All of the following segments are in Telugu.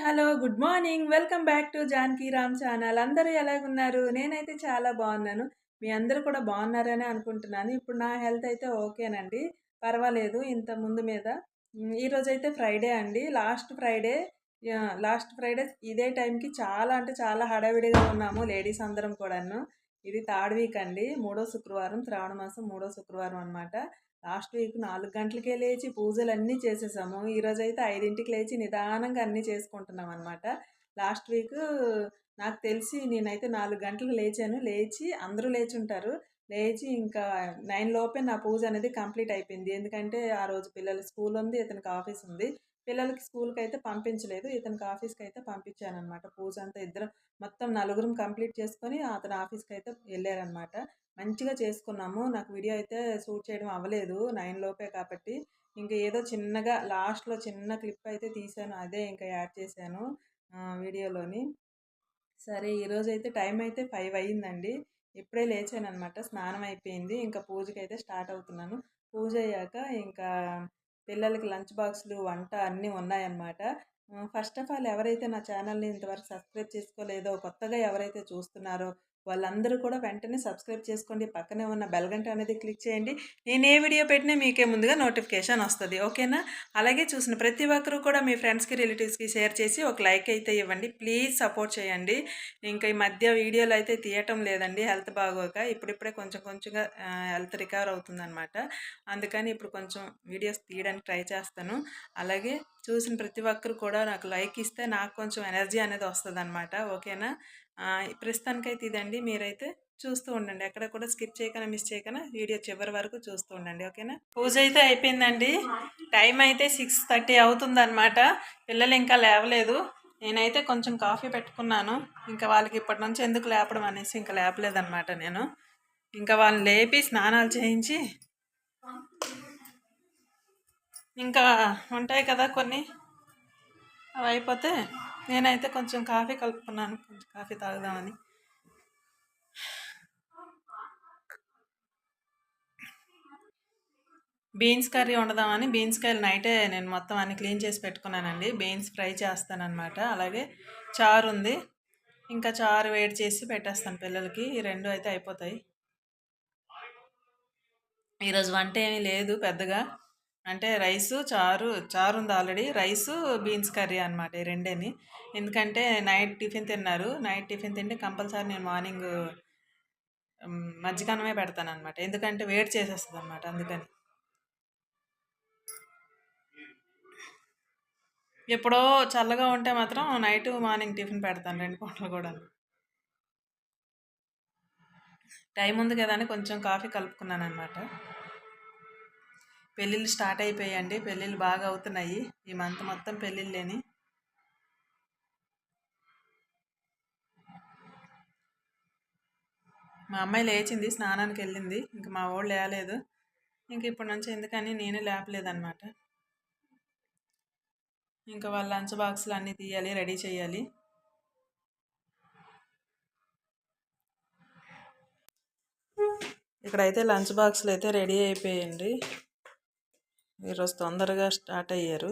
Hello good morning. Welcome back to Janaki Ram channel. అందరూ ఎలాగున్నారు? నేనైతే చాలా బాగున్నాను. మీ అందరూ కూడా బాగున్నారని అనుకుంటున్నాను. ఇప్పుడు నా హెల్త్ అయితే ఓకేనండి. పర్వాలేదు ఇంత ముందు మీద. ఈరోజు అయితే ఫ్రైడే అండి. లాస్ట్ ఫ్రైడే లాస్ట్ ఫ్రైడే ఇదే టైంకి చాలా అంటే చాలా హడావిడిగా ఉన్నాము లేడీస్ అందరం కూడాను. ఇది థర్డ్ వీక్ అండి. మూడో శుక్రవారం శ్రావణ మాసం మూడో శుక్రవారం అనమాట లాస్ట్ వీక్ నాలుగు గంటలకే లేచి పూజలు అన్నీ చేసేసాము. ఈరోజు అయితే ఐదింటికి లేచి నిదానంగా అన్నీ చేసుకుంటున్నాం అనమాట లాస్ట్ వీక్ నాకు తెలిసి నేనైతే నాలుగు గంటలకు లేచాను. లేచి అందరూ లేచి ఉంటారు లేచి ఇంకా నైన్ లోపే నా పూజ అనేది కంప్లీట్ అయిపోయింది. ఎందుకంటే ఆ రోజు పిల్లల స్కూల్ ఉంది ఇతనికి ఆఫీస్ ఉంది. పిల్లలకి స్కూల్కి అయితే పంపించలేదు. ఇతనికి ఆఫీస్కి అయితే పంపించాను అనమాట పూజ అంతా ఇద్దరం మొత్తం నలుగురం కంప్లీట్ చేసుకొని అతను ఆఫీస్కి అయితే వెళ్ళారనమాట మంచిగా చేసుకున్నాము. నాకు వీడియో అయితే షూట్ చేయడం అవ్వలేదు నైన్ లోపే కాబట్టి. ఇంకా ఏదో చిన్నగా లాస్ట్లో చిన్న క్లిప్ అయితే తీసాను. అదే ఇంకా యాడ్ చేశాను వీడియోలోని. సరే ఈరోజు అయితే టైం అయితే ఫైవ్ అయ్యిందండి. ఇప్పుడే లేచాను అనమాట స్నానం అయిపోయింది. ఇంకా పూజకి అయితే స్టార్ట్ అవుతున్నాను. పూజ అయ్యాక ఇంకా పిల్లలకి లంచ్ బాక్సులు వంట అన్నీ ఉన్నాయన్నమాట. ఫస్ట్ ఆఫ్ ఆల్ ఎవరైతే నా ఛానల్ని ఇంతవరకు సబ్స్క్రైబ్ చేసుకోలేదో కొత్తగా ఎవరైతే చూస్తున్నారో వాళ్ళందరూ కూడా వెంటనే సబ్స్క్రైబ్ చేసుకోండి. పక్కనే ఉన్న బెల్గంట అనేది క్లిక్ చేయండి. నేను ఏ వీడియో పెట్టినా మీకే ముందుగా నోటిఫికేషన్ వస్తుంది. ఓకేనా? అలాగే చూసిన ప్రతి ఒక్కరూ కూడా మీ ఫ్రెండ్స్కి రిలేటివ్స్కి షేర్ చేసి ఒక లైక్ అయితే ఇవ్వండి. ప్లీజ్ సపోర్ట్ చేయండి. ఇంకా ఈ మధ్య వీడియోలు అయితే తీయటం లేదండి. హెల్త్ బాగోక ఇప్పుడిప్పుడే కొంచెం కొంచెంగా హెల్త్ రికవర్ అవుతుందన్నమాట. అందుకని ఇప్పుడు కొంచెం వీడియోస్ తీయడానికి ట్రై చేస్తాను. అలాగే చూసిన ప్రతి ఒక్కరు కూడా నాకు లైక్ ఇస్తే నాకు కొంచెం ఎనర్జీ అనేది వస్తుంది అనమాట ఓకేనా? ప్రస్తుతానికైతే ఇదండి. మీరైతే చూస్తూ ఉండండి. ఎక్కడ కూడా స్కిప్ చేయకనా మిస్ చేయకనా వీడియో చివరి వరకు చూస్తూ ఉండండి. ఓకేనా? పూజ అయితే అయిపోయిందండి. టైం అయితే సిక్స్ థర్టీ అవుతుందన్నమాట. పిల్లలు ఇంకా లేవలేదు. నేనైతే కొంచెం కాఫీ పెట్టుకున్నాను. ఇంకా వాళ్ళకి ఇప్పటి నుంచి ఎందుకు లేపడం అనేసి ఇంకా లేపలేదన్నమాట నేను. ఇంకా వాళ్ళని లేపి స్నానాలు చేయించి ఇంకా ఉంటాయి కదా కొన్ని. అవి అయిపోతే నేనైతే కొంచెం కాఫీ కలుపుకున్నాను. కొంచెం కాఫీ తాగుదామని. బీన్స్ కర్రీ వండదామని. బీన్స్ కాయలు నైటే నేను మొత్తం అన్ని క్లీన్ చేసి పెట్టుకున్నానండి. బీన్స్ ఫ్రై చేస్తానన్నమాట. అలాగే చారు ఉంది. ఇంకా చారు వేడి చేసి పెట్టేస్తాను పిల్లలకి. ఈ రెండు అయితే అయిపోతాయి. ఈరోజు వంట ఏమీ లేదు పెద్దగా. అంటే రైసు చారు చారు ఉంది ఆల్రెడీ. రైసు బీన్స్ కర్రీ అనమాట ఈ రెండేని ఎందుకంటే నైట్ టిఫిన్ తిన్నారు. నైట్ టిఫిన్ తింటే కంపల్సరీ నేను మార్నింగ్ మజ్జిగన్నమే పెడతాను అనమాట ఎందుకంటే వేడి చేసేస్తుంది అనమాట అందుకని. ఎప్పుడో చల్లగా ఉంటే మాత్రం నైట్ మార్నింగ్ టిఫిన్ పెడతాను రెండు పూటలు కూడా టైం ఉంది కదా అని కొంచెం కాఫీ కలుపుకున్నాను అనమాట పెళ్ళిళ్ళు స్టార్ట్ అయిపోయాయండి. పెళ్ళిళ్ళు బాగా అవుతున్నాయి. ఈ మంత్ మొత్తం పెళ్ళిళ్ళేని. మా అమ్మాయి లేచింది స్నానానికి వెళ్ళింది. ఇంక మా వాళ్ళు లేలేదు. ఇంక ఇప్పటి నుంచి ఎందుకని నేను లేపలేదన్నమాట. ఇంకా వాళ్ళ లంచ్ బాక్సులు అన్నీ తీయాలి రెడీ చేయాలి. ఇక్కడైతే లంచ్ బాక్సులు అయితే రెడీ అయిపోయాయండి ఈరోజు తొందరగా స్టార్ట్ అయ్యారు.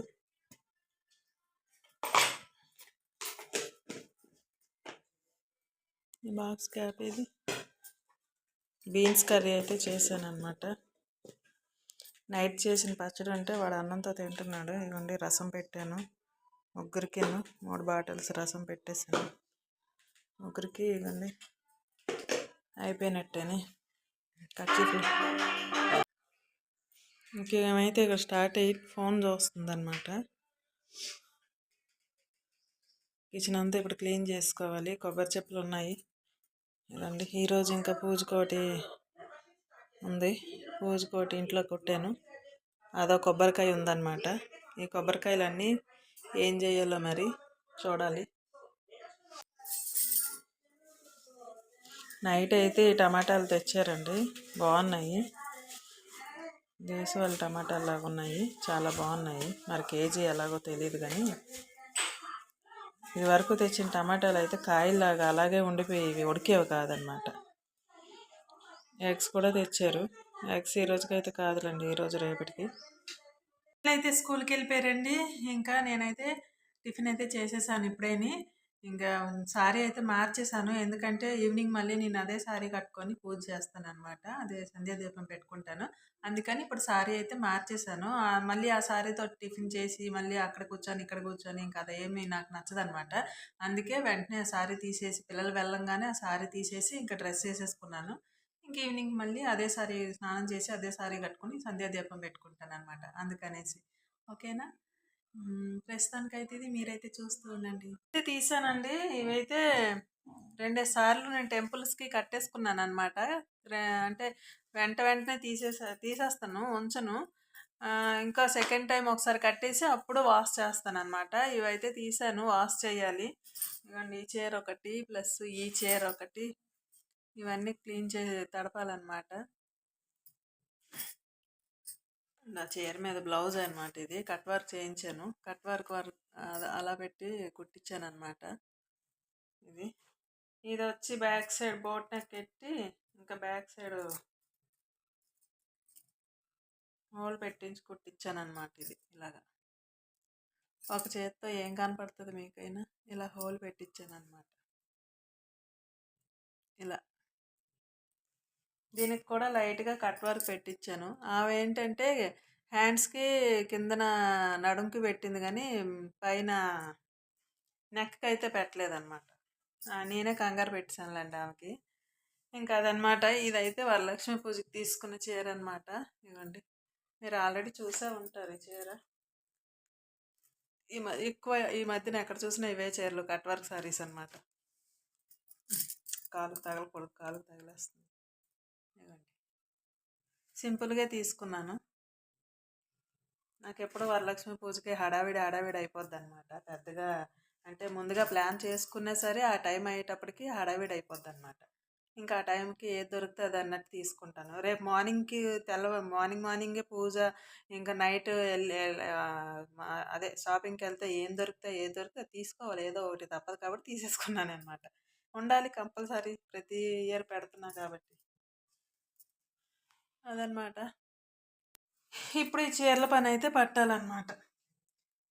ఈ బాక్స్ క్యాప్ ఇది బీన్స్ కర్రీ అయితే చేశానమాట నైట్ చేసిన పచ్చడి ఉంటే వాడు అన్నంతో తింటున్నాడు. ఇవ్వండి రసం పెట్టాను. ముగ్గురికి మూడు బాటిల్స్ రసం పెట్టేశాను. ముగ్గురికి ఇవ్వండి అయిపోయినట్టేని. ఇంకా ఇంకేమైతే ఇక్కడ స్టార్ట్ అయ్యి ఫోన్ చూస్తుంది అనమాట కిచెన్ అంతా ఇప్పుడు క్లీన్ చేసుకోవాలి. కొబ్బరి చెప్పులు ఉన్నాయి. ఇదండి ఈరోజు ఇంకా పూజకోటి ఉంది. పూజకోటి ఇంట్లో కొట్టాను. అదో కొబ్బరికాయ ఉందన్నమాట. ఈ కొబ్బరికాయలన్నీ ఏం చేయాలో మరి చూడాలి. నైట్ అయితే ఈ టమాటాలు తెచ్చారండి. బాగున్నాయి. దేశవాళీ టమాటాలు లాగా ఉన్నాయి చాలా బాగున్నాయి. మరి కేజీ ఎలాగో తెలియదు కానీ ఇది వరకు తెచ్చిన టమాటాలు అయితే కాయలాగా అలాగే ఉండిపోయేవి ఉడికేవి కాదనమాట ఎగ్స్ కూడా తెచ్చారు. ఎగ్స్ ఈ రోజుకైతే కాదులండి ఈ రోజు రేపటికి. అయితే స్కూల్కి వెళ్ళిపోయారండి ఇంకా నేనైతే టిఫిన్ అయితే చేసేసాను ఇప్పుడేని. ఇంకా సారీ అయితే మార్చేసాను ఎందుకంటే ఈవినింగ్ మళ్ళీ నేను అదే సారీ కట్టుకొని పూజ చేస్తాను అనమాట అదే సంధ్యా దీపం పెట్టుకుంటాను. అందుకని ఇప్పుడు సారీ అయితే మార్చేసాను మళ్ళీ ఆ సారీతో టిఫిన్ చేసి మళ్ళీ అక్కడ కూర్చొని ఇక్కడ కూర్చొని ఇంకా అదేమీ నాకు నచ్చదనమాట అందుకే వెంటనే ఆ సారీ తీసేసి పిల్లలు వెళ్ళంగానే ఆ సారీ తీసేసి ఇంకా డ్రెస్ వేసేసుకున్నాను. ఇంక ఈవినింగ్ మళ్ళీ అదే సారీ స్నానం చేసి అదే సారీ కట్టుకొని సంధ్యాదీపం పెట్టుకుంటాను అనమాట అందుకనేసి. ఓకేనా? ప్రస్తుతానికైతే ఇది మీరైతే చూస్తూ ఉండండి. అయితే తీసానండి. ఇవైతే రెండే సార్లు నేను టెంపుల్స్కి కట్టేసుకున్నాను అనమాట అంటే వెంట వెంటనే తీసేసా తీసేస్తాను ఉంచను. ఇంకా సెకండ్ టైం ఒకసారి కట్టేసి అప్పుడు వాష్ చేస్తాను అనమాట ఇవైతే తీసాను వాష్ చేయాలి. ఇవ్వండి ఈ చైర్ ఒకటి ప్లస్ ఈ చైర్ ఒకటి. ఇవన్నీ క్లీన్ చే తడపాలన్నమాట. నా చైర్ మీద బ్లౌజ్ అనమాట ఇది. కట్ వర్క్ చేయించాను. కట్ వర్క్ వర్క్ అలా పెట్టి కుట్టించాను అనమాట ఇది. ఇది వచ్చి బ్యాక్ సైడ్ బోట్ నెక్ ఎట్టి ఇంకా బ్యాక్ సైడ్ హోల్ పెట్టించి కుట్టించాను అనమాట ఇది ఇలాగా. ఒక చేత్తో ఏం కనపడుతుంది మీకైనా? ఇలా హోల్ పెట్టించాను అనమాట ఇలా. దీనికి కూడా లైట్గా కట్ వర్క్ పెట్టించాను అవి ఏంటంటే హ్యాండ్స్కి కిందన నడుంకి పెట్టింది కానీ పైన నెక్కి అయితే పెట్టలేదన్నమాట నేనే కంగారు పెట్టానులేండి ఆమెకి ఇంకా అదనమాట ఇదైతే వరలక్ష్మి పూజకి తీసుకున్న చీర అనమాట ఇవ్వండి. మీరు ఆల్రెడీ చూసే ఉంటారు ఈ చీర. ఈ ఎక్కువ ఈ మధ్యన ఎక్కడ చూసినా ఇవే చీరలు కట్ వర్క్ సారీస్ అనమాట కాలు తగలకూడదు కాలు తగిలేస్తుంది. సింపుల్గా తీసుకున్నాను. నాకు ఎప్పుడు వరలక్ష్మి పూజకి హడావిడి హడావిడి అయిపోద్ది అనమాట పెద్దగా అంటే ముందుగా ప్లాన్ చేసుకున్నా సరే ఆ టైం అయ్యేటప్పటికి హడావిడి అయిపోద్ది అనమాట ఇంకా ఆ టైంకి ఏది దొరికితే అది అన్నట్టు తీసుకుంటాను. రేపు మార్నింగ్కి తెల్ల మార్నింగ్ మార్నింగే పూజ ఇంకా నైట్ అదే షాపింగ్కి వెళ్తే ఏం దొరికితే ఏది దొరికితే తీసుకోవాలి. ఏదో ఒకటి తప్పదు కాబట్టి తీసేసుకున్నాను అనమాట ఉండాలి కంపల్సరీ. ప్రతి ఇయర్ పెడుతున్నా కాబట్టి. అదనమాట. ఇప్పుడు ఈ చీరల పని అయితే పట్టాలన్నమాట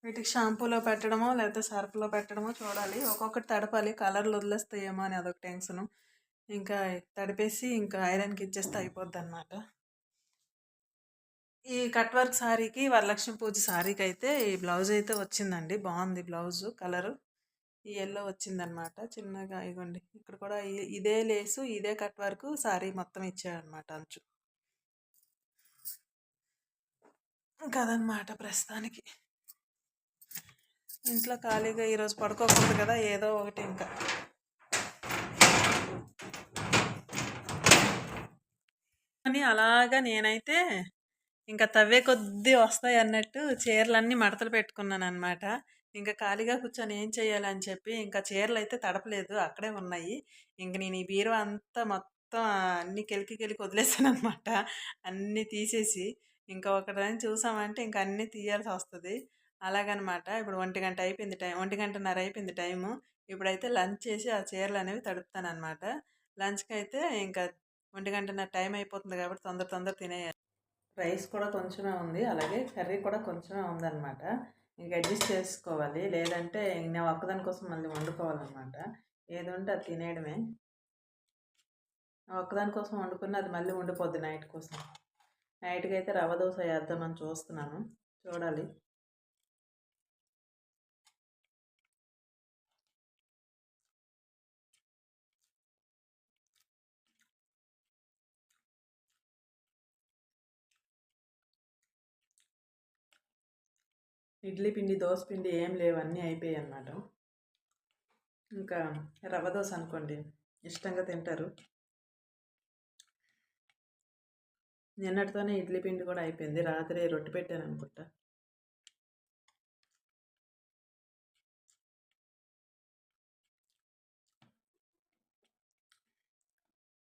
వీటికి షాంపూలో పెట్టడమో లేకపోతే సర్ఫ్లో పెట్టడమో చూడాలి. ఒక్కొక్కటి తడపాలి. కలర్లు వదిలేస్తాయేమో అని అదొక టెన్షను. ఇంకా తడిపేసి ఇంకా ఐరన్కి ఇచ్చేస్తే అయిపోద్ది అనమాట ఈ కట్ వర్క్ శారీకి వరలక్ష్మి పూజ శారీకి అయితే ఈ బ్లౌజ్ అయితే వచ్చిందండి. బాగుంది బ్లౌజు కలరు. ఈ ఎల్లో వచ్చిందనమాట. చిన్నగా ఇగోండి. ఇక్కడ కూడా ఇదే లేసు ఇదే కట్ వర్క్ శారీ మొత్తం ఇచ్చాడనమాట అంచు. కదనమాట ప్రస్తుతానికి. ఇంట్లో ఖాళీగా ఈరోజు పడుకోకూడదు కదా ఏదో ఒకటి ఇంకా. అని అలాగా నేనైతే ఇంకా తవ్వే కొద్దీ వస్తాయి అన్నట్టు చీరలన్నీ మడతలు పెట్టుకున్నాను అనమాట ఇంకా ఖాళీగా కూర్చొని ఏం చేయాలని చెప్పి ఇంకా చీరలు అయితే తడపలేదు అక్కడే ఉన్నాయి. ఇంక నేను ఈ బీరువా అంతా మొత్తం అన్ని కెలికి కెలికి వదిలేసాను అనమాట అన్నీ తీసేసి ఇంకా ఒకటి చూసామంటే ఇంకా అన్నీ తీయాల్సి వస్తుంది. అలాగనమాట. ఇప్పుడు ఒంటి గంట అయిపోయింది టైం ఒంటి గంటన్నర అయిపోయింది టైము. ఇప్పుడైతే లంచ్ చేసి ఆ చీరలు అనేవి తడుపుతాను అనమాట లంచ్కి అయితే ఇంకా ఒంటి గంటన్నర టైం అయిపోతుంది కాబట్టి తొందర తొందర తినేయాలి. రైస్ కూడా కొంచెమే ఉంది. అలాగే కర్రీ కూడా కొంచెమే ఉందన్నమాట ఇంక అడ్జస్ట్ చేసుకోవాలి. లేదంటే నేను ఒక్కదాని కోసం మళ్ళీ వండుకోవాలన్నమాట ఏది ఉంటే అది తినేయడమే. ఒక్కదాని కోసం వండుకున్న అది మళ్ళీ ఉండిపోద్ది నైట్ కోసం. నైట్కి అయితే రవ్వ దోశ వేద్దామని చూస్తున్నాను. చూడాలి. ఇడ్లీ పిండి దోశ పిండి ఏం లేవు. అన్నీ అయిపోయాయి అన్నమాట. ఇంకా రవ్వ దోశ అనుకోండి. ఇష్టంగా తింటారు. నిన్నటితోనే ఇడ్లీ పిండి కూడా అయిపోయింది. రాత్రి రొట్టె పెట్టాను అనుకుంటా.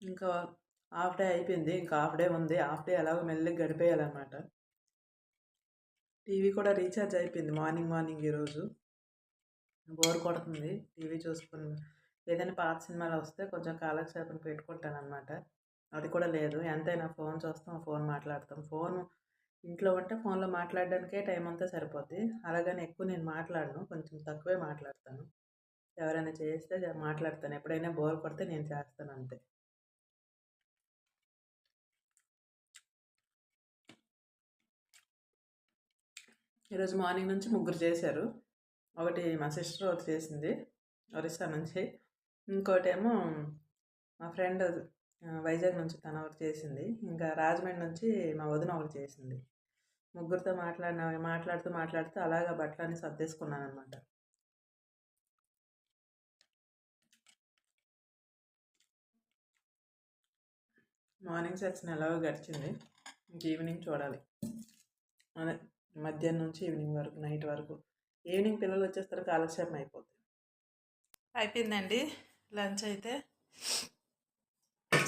ఇంకా హాఫ్ డే అయిపోయింది. ఇంకా హాఫ్ డే ఉంది. హాఫ్ డే ఎలాగో మెల్లగా గడిపేయాలన్నమాట. టీవీ కూడా రీఛార్జ్ అయిపోయింది మార్నింగ్ మార్నింగ్ ఈరోజు బోర్ కొడుతుంది. టీవీ చూసుకుని ఏదైనా పాత సినిమాలు వస్తే కొంచెం కాలక్షేపం పెట్టుకుంటాను అనమాట అది కూడా లేదు. ఎంతైనా ఫోన్ చూస్తాం ఫోన్ మాట్లాడతాం. ఫోన్ ఇంట్లో ఉంటే ఫోన్లో మాట్లాడడానికే టైం అంతా సరిపోద్ది. అలాగని ఎక్కువ నేను మాట్లాడను. కొంచెం తక్కువే మాట్లాడతాను. ఎవరైనా చేస్తే మాట్లాడతాను. ఎప్పుడైనా బోర్ కొడితే నేను చేస్తాను అంతే. ఈరోజు మార్నింగ్ నుంచి ముగ్గురు చేశారు. ఒకటి మా సిస్టర్ ఒకటి చేసింది ఒరిస్సా నుంచి. ఇంకోటేమో మా ఫ్రెండ్ వైజాగ్ నుంచి తను ఒకటి చేసింది. ఇంకా రాజమండ్రి నుంచి మా వదిన ఒకటి చేసింది. ముగ్గురితో మాట్లాడిన మాట్లాడుతూ మాట్లాడుతూ అలాగా బట్టలన్నీ సర్దేసుకున్నాను అనమాట మార్నింగ్ సెక్షన్ ఎలాగో గడిచింది. ఇంక ఈవినింగ్ చూడాలి. అదే మధ్యాహ్నం నుంచి ఈవినింగ్ వరకు నైట్ వరకు. ఈవినింగ్ పిల్లలు వచ్చేస్తారు కాలక్షేపం అయిపోతుంది అయిపోయిందండి. లంచ్ అయితే.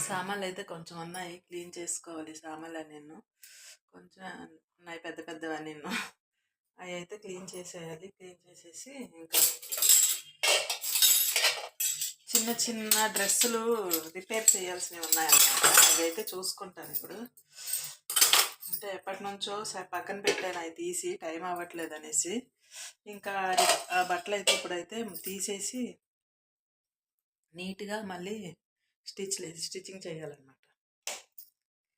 సామాన్లు అయితే కొంచెం ఉన్నాయి. క్లీన్ చేసుకోవాలి సామాన్లు నేను. కొంచెం ఉన్నాయి పెద్ద పెద్దవి నిన్ను అవి అయితే క్లీన్ చేసేయాలి. క్లీన్ చేసేసి ఇంకా చిన్న చిన్న డ్రెస్సులు రిపేర్ చేయాల్సినవి ఉన్నాయన్నమాట. అవి అయితే చూసుకుంటాను ఇప్పుడు. అంటే ఎప్పటి నుంచో పక్కన పెట్టాను. అవి తీసి టైం అవ్వట్లేదు అనేసి. ఇంకా ఆ బట్టలు అయితే ఇప్పుడైతే తీసేసి నీట్గా మళ్ళీ స్టిచ్ లేదు. స్టిచ్చింగ్ చేయాలన్నమాట.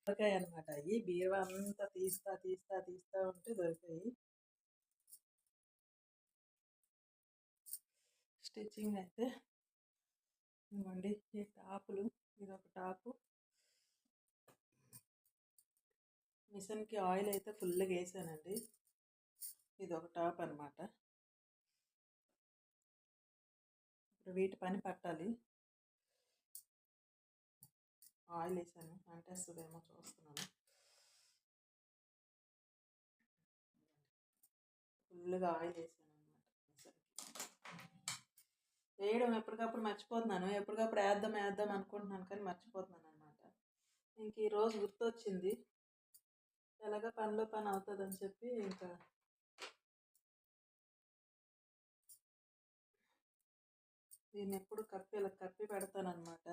దొరికాయి అనమాట అవి బీరువా అంతా తీస్తా తీస్తా తీస్తా ఉంటే దొరికాయి. స్టిచ్చింగ్ అయితే ఇవ్వండి. ఈ టాపులు ఇది ఒక టాపు. మిషన్కి ఆయిల్ అయితే ఫుల్గా వేసానండి. ఇది ఒక టాప్ అనమాట ఇప్పుడు వీటి పని పట్టాలి. ఆయిల్ వేసాను అంటేస్తుందేమో చూస్తున్నాను. ఫుల్గా ఆయిల్ వేసాను అనమాట వేయడం ఎప్పటికప్పుడు మర్చిపోతున్నాను. ఎప్పటికప్పుడు వేద్దాం వేద్దాం అనుకుంటున్నాను కానీ మర్చిపోతున్నాను అనమాట ఇంక ఈరోజు గుర్తొచ్చింది. ఎలాగ పనిలో పని అవుతుందని చెప్పి ఇంకా దీన్ని ఎప్పుడు కప్పి ఇలా కప్పి పెడతానమాట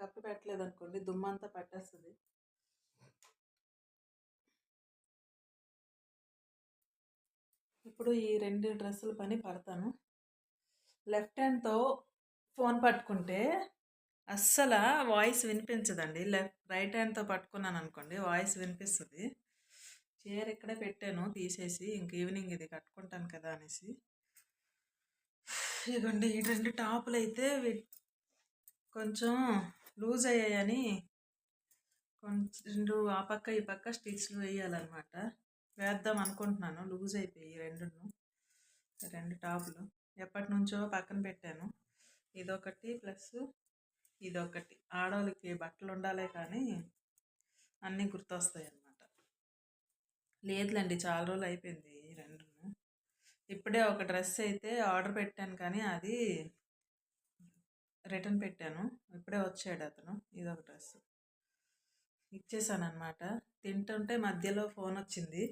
కప్పి పెట్టలేదు అనుకోండి దుమ్మంతా పట్టేస్తుంది. ఇప్పుడు ఈ రెండు డ్రెస్సుల పని పడతాను. లెఫ్ట్ హ్యాండ్తో ఫోన్ పట్టుకుంటే అస్సలు వాయిస్ వినిపించదండి. లెఫ్ట్ రైట్ హ్యాండ్తో పట్టుకున్నాను అనుకోండి వాయిస్ వినిపిస్తుంది. చీర ఇక్కడే పెట్టాను తీసేసి ఇంక ఈవినింగ్ ఇది కట్టుకుంటాను కదా అనేసి. ఇదిగోండి ఈ రెండు టాపులు అయితే కొంచెం లూజ్ అయ్యాయని కొంచెం రెండు ఆ పక్క ఈ పక్క స్టిచ్లు వేయాలన్నమాట. వేద్దాం అనుకుంటున్నాను. లూజ్ అయిపోయి రెండును. రెండు టాపులు. ఎప్పటి నుంచో పక్కన పెట్టాను. ఇదొకటి ప్లస్ ఇదొకటి. ఆడవాళ్ళకి బట్టలు ఉండాలే కానీ అన్నీ గుర్తొస్తాయి అన్నమాట లేదులేండి చాలా రోజులు అయిపోయింది. ఇప్పుడే ఒక డ్రెస్ అయితే ఆర్డర్ పెట్టాను కానీ అది రిటర్న్ పెట్టాను. ఇప్పుడే వచ్చాడు అతను. ఇదొక డ్రెస్. ఇచ్చేసాను అనమాట తింటుంటే మధ్యలో ఫోన్ వచ్చింది.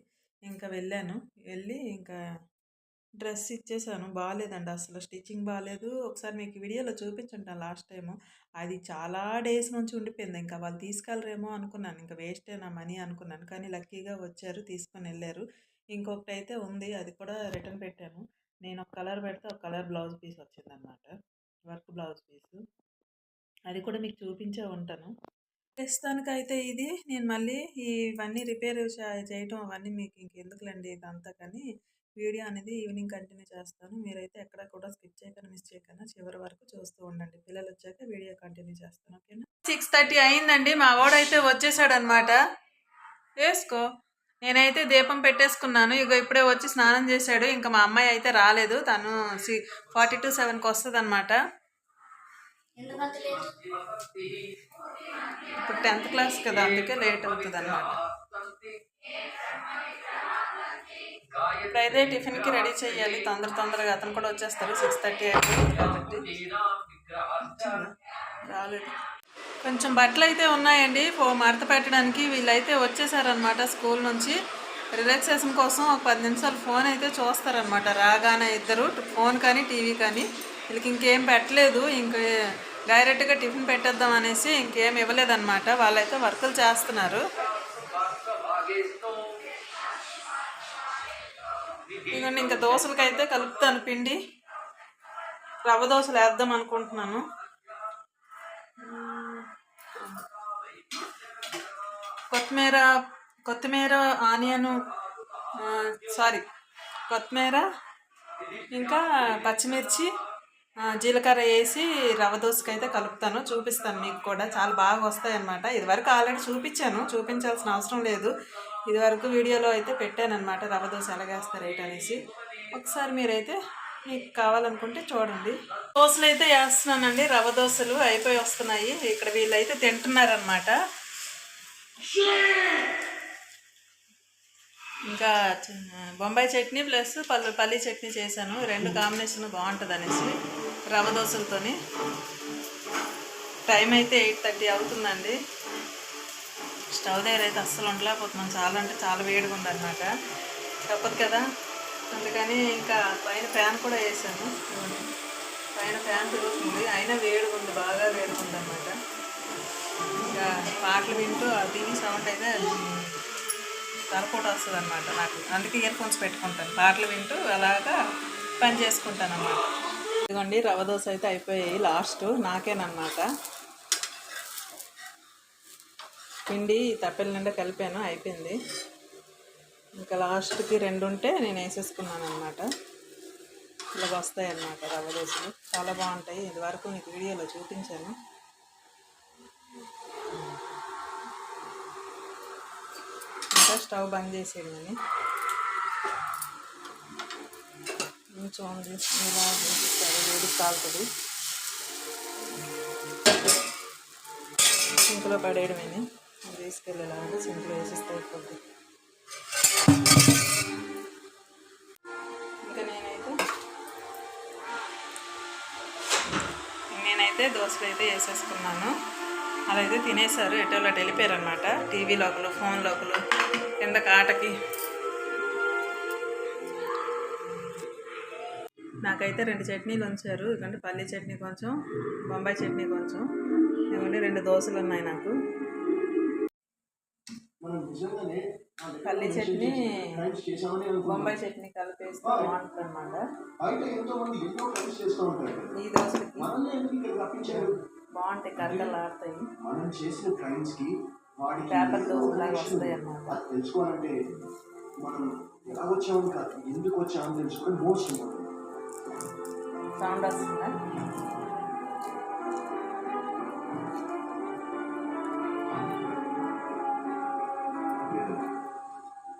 ఇంకా వెళ్ళాను. వెళ్ళి ఇంకా డ్రెస్ ఇచ్చేసాను. బాగాలేదండి అసలు. స్టిచ్చింగ్ బాగాలేదు. ఒకసారి మీకు వీడియోలో చూపించుంటాను లాస్ట్ టైము. అది చాలా డేస్ నుంచి ఉండిపోయింది. ఇంకా వాళ్ళు తీసుకెళ్ళరేమో అనుకున్నాను. ఇంకా వేస్టే నా మనీ అనుకున్నాను. కానీ లక్కీగా వచ్చారు. తీసుకొని వెళ్ళారు. ఇంకొకటి అయితే ఉంది. అది కూడా రిటర్న్ పెట్టాను. నేను ఒక కలర్ పెడితే ఒక కలర్ బ్లౌజ్ పీస్ వచ్చిందనమాట వర్క్ బ్లౌజ్ పీసు. అది కూడా మీకు చూపించే ఉంటాను. ప్రస్తుతానికి అయితే ఇది. నేను మళ్ళీ ఇవన్నీ రిపేర్ చేయటం అవన్నీ మీకు ఇంకెందుకులేండి ఇదంతా కానీ వీడియో అనేది ఈవినింగ్ కంటిన్యూ చేస్తాను. మీరైతే ఎక్కడ కూడా స్కిప్ చేయకుండా మిస్ చేయకుండా చివరి వరకు చూస్తూ ఉండండి. పిల్లలు వచ్చాక వీడియో కంటిన్యూ చేస్తాను. ఓకేనా? సిక్స్ థర్టీ అయిందండి. మా వాడైతే వచ్చేసాడు అనమాట వేసుకో. నేనైతే దీపం పెట్టేసుకున్నాను. ఇక ఇప్పుడే వచ్చి స్నానం చేశాడు. ఇంకా మా అమ్మాయి అయితే రాలేదు. తను సి ఫార్టీ టు సెవెన్కి వస్తుంది అనమాట ఇప్పుడు టెన్త్ క్లాస్ కదా అందుకే లేట్ అవుతుంది అనమాట ఇప్పుడైతే టిఫిన్కి రెడీ చేయాలి తొందర తొందరగా అతను కూడా వచ్చేస్తారు సిక్స్ థర్టీ అయితే కాబట్టి. రాలేదు. కొంచెం బట్టలు అయితే ఉన్నాయండి. ఫో మడత పెట్టడానికి వీళ్ళైతే వచ్చేసారనమాట స్కూల్ నుంచి. రిలాక్సేషన్ కోసం ఒక పది నిమిషాలు ఫోన్ అయితే చూస్తారనమాట రాగానే ఇద్దరు ఫోన్ కానీ టీవీ కానీ. వీళ్ళకి ఇంకేం పెట్టలేదు. ఇంక డైరెక్ట్గా టిఫిన్ పెట్టేద్దాం అనేసి ఇంకేం ఇవ్వలేదన్నమాట. వాళ్ళైతే వర్కులు చేస్తున్నారు. ఇదిగోండి ఇంకా దోశలకైతే కలుపుతాను పిండి. రవ్వ దోశలు వేద్దాం అనుకుంటున్నాను. కొత్తిమీర కొత్తిమీర ఆనియన్ సారీ కొత్తిమీర ఇంకా పచ్చిమిర్చి జీలకర్ర వేసి రవ దోశకి అయితే కలుపుతాను చూపిస్తాను మీకు కూడా. చాలా బాగా వస్తాయన్నమాట. ఇదివరకు ఆల్రెడీ చూపించాను చూపించాల్సిన అవసరం లేదు. ఇదివరకు వీడియోలో అయితే పెట్టాను అనమాట దోశ ఎలాగేస్తారు ఏంటి అనేసి. ఒకసారి మీరైతే మీకు కావాలనుకుంటే చూడండి. దోశలు అయితే వేస్తున్నానండి రవ దోశలు అయిపోయి వస్తున్నాయి. ఇక్కడ వీళ్ళైతే తింటున్నారనమాట ఇంకా బొంబాయి చట్నీ ప్లస్ పల్లి పల్లీ చట్నీ చేశాను. రెండు కాంబినేషన్ బాగుంటుంది అనేసి రవ దోశలతోని. టైం అయితే ఎయిట్ థర్టీ అవుతుందండి. స్టవ్ దగ్గర అయితే అస్సలు ఉండలేకపోతున్నాం చాలా అంటే చాలా వేడిగా ఉందన్నమాట. తప్పదు కదా. అందుకని ఇంకా పైన ఫ్యాన్ కూడా వేసాను పైన ఫ్యాన్ తిరుగుతుంది. అయినా వేడిగా ఉంది బాగా వేడిగా ఉందన్నమాట ఇంకా పాటలు వింటూ ఆ టీవీ సౌండ్ అయితే తలపోటు వస్తుంది అనమాట నాకు. అందుకే ఇయర్ ఫోన్స్ పెట్టుకుంటాను. పాటలు వింటూ అలాగా పని చేసుకుంటాను అన్నమాట ఇదిగోండి రవ్వ దోశ అయితే అయిపోయాయి లాస్ట్ నాకేనమాట పిండి తప్పెల నిండా కలిపాను అయిపోయింది. ఇంకా లాస్ట్కి రెండు ఉంటే నేను వేసేసుకున్నాను అనమాట ఇలాగ వస్తాయి అన్నమాట రవ్వ దోశలు. చాలా బాగుంటాయి. ఇదివరకు నీకు వీడియోలో చూపించాను. ఇంకా స్టవ్ బంద్ చేసేయాలి కొంచెం ఉంది. ఇలా వేసిస్తారు వేడి కాలుతుంది. సింక్లో పడేయడమేని తీసుకెళ్ళాలంటే సింక్లో వేసిస్తే అయిపోద్ది. ఇంకా నేనైతే నేనైతే దోశలు అయితే వేసేసుకున్నాను. అలా అయితే తినేశారు. ఎటోలో వెళ్ళిపోయారు అనమాట టీవీ లోకలు ఫోన్ లోకలు కింద కాటకి. నాకైతే రెండు చట్నీలు ఉంచారు. ఎందుకంటే పల్లీ చట్నీ కొంచెం బొంబాయి చట్నీ కొంచెం. ఇవ్వండి రెండు దోశలు ఉన్నాయి నాకు. పల్లీ చట్నీ బొంబాయి చట్నీ కలిపేస్తే బాగుంటుంది ఉంటారు. ఈ దోశలకి. బాగుంటాయి కరకలు ఆడతాయి మనం చేసిన క్రైమ్స్కి వాడికి పేపర్ ఏదో దోశలాగా connection వస్తాయి అన్నమాట. తెలుసుకోవాలంటే మనం ఎలా వచ్చామని కాదు ఎందుకు వచ్చామని తెలుసుకోవడం మోస్ట్ ఇంపార్టెంట్ సౌండ్ వస్తుందా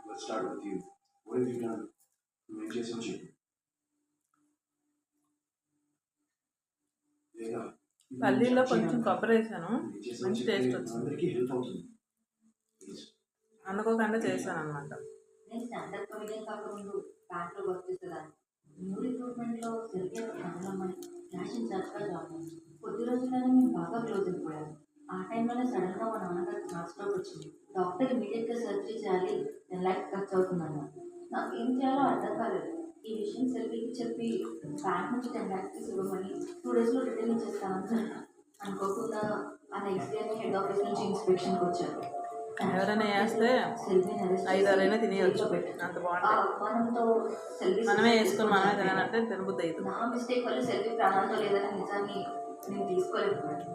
Let's start with you. What have you done? నువ్వేం చేసావు చెప్పు లేదా పల్లీలో కొంచెం కొబ్బరి వేసాను. మంచి టేస్ట్ వచ్చింది. అనుకోకుండా చేశాను అనమాట నేను కొద్ది రోజుల్లోనే మేము బాగా క్లోజ్ అయిపోయాము. ఆ టైంలోనే సడన్గా మా నాన్నగారికి స్ట్రోక్ వచ్చింది. డాక్టర్ ఇమీడియట్గా సర్జరీ చేయాలి టెన్ ల్యాక్స్ ఖర్చు అవుతుందన్న నాకు ఏం చేయాలో అర్థం కాలేదు. ఈ విషయం సెల్ఫీకి చెప్పి బ్యాంక్ నుంచి టెన్ ల్యాక్స్ ఇవ్వమని టూ డేస్లో రిటర్న్ ఇచ్చేస్తామని చెప్పాను అనుకోకుండా ఆ నెక్స్ట్ డే హెడ్ ఆఫీస్ నుంచి ఇన్స్పెక్షన్కి వచ్చారు. ఎవరైనా వేస్తే ఐదారైనా తినేయొచ్చు. అంత సెల్ఫీ మనమే వేసుకొని మనమే తినాలంటే తినబుద్ధి అవుతుంది నా మిస్టేక్ వల్ల సెల్ఫీ ప్రాణాలతో లేదనే నిజాన్ని నేను తీసుకోలేకపోయాను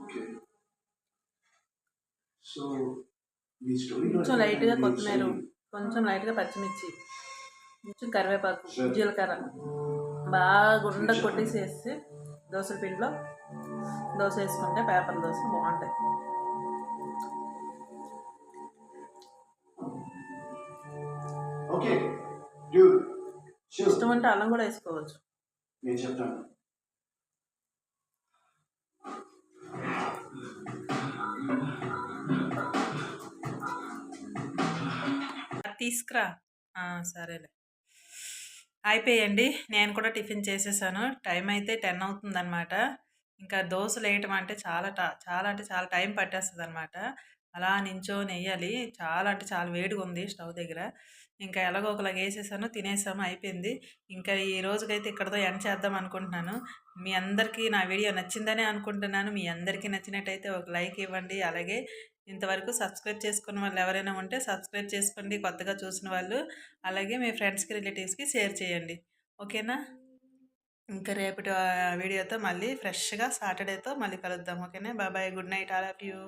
ఓకే సో కొంచెం లైట్గా కొత్తిమీర కొంచెం లైట్గా పచ్చిమిర్చి కొంచెం కరివేపాకు జీలకర్ర. బాగా గుండ కొట్టేసి వేసి దోశల పిండిలో దోశ వేసుకుంటే పేపర్ దోశ బాగుంటాయి. ఇష్టం అంటే అల్లం కూడా వేసుకోవచ్చు. నేను చెప్తాను. తీసుకురా. సరేలే. అయిపోయండి. నేను కూడా టిఫిన్ చేసేసాను. టైం అయితే టెన్ అవుతుందన్నమాట. ఇంకా దోశలు వేయటం అంటే చాలా ట- చాలా అంటే చాలా టైం పట్టేస్తుంది అనమాట అలా నించో వేయాలి చాలా అంటే చాలా వేడిగా ఉంది స్టవ్ దగ్గర. ఇంకా ఎలాగో ఒకలాగా వేసేసాను తినేసాము అయిపోయింది. ఇంకా ఈ రోజుకైతే ఇక్కడతో ఎండ్ చేద్దాం అనుకుంటున్నాను. మీ అందరికీ నా వీడియో నచ్చిందనే అనుకుంటున్నాను. మీ అందరికీ నచ్చినట్టయితే ఒక లైక్ ఇవ్వండి. అలాగే ఇంతవరకు సబ్స్క్రైబ్ చేసుకున్న వాళ్ళు ఎవరైనా ఉంటే సబ్స్క్రైబ్ చేసుకోండి కొత్తగా చూసిన వాళ్ళు. అలాగే మీ ఫ్రెండ్స్కి రిలేటివ్స్కి షేర్ చేయండి. ఓకేనా? ఇంకా రేపటి వీడియోతో మళ్ళీ ఫ్రెష్గా సాటర్డేతో మళ్ళీ కలుద్దాం. ఓకేనా? Bye bye good night all of you.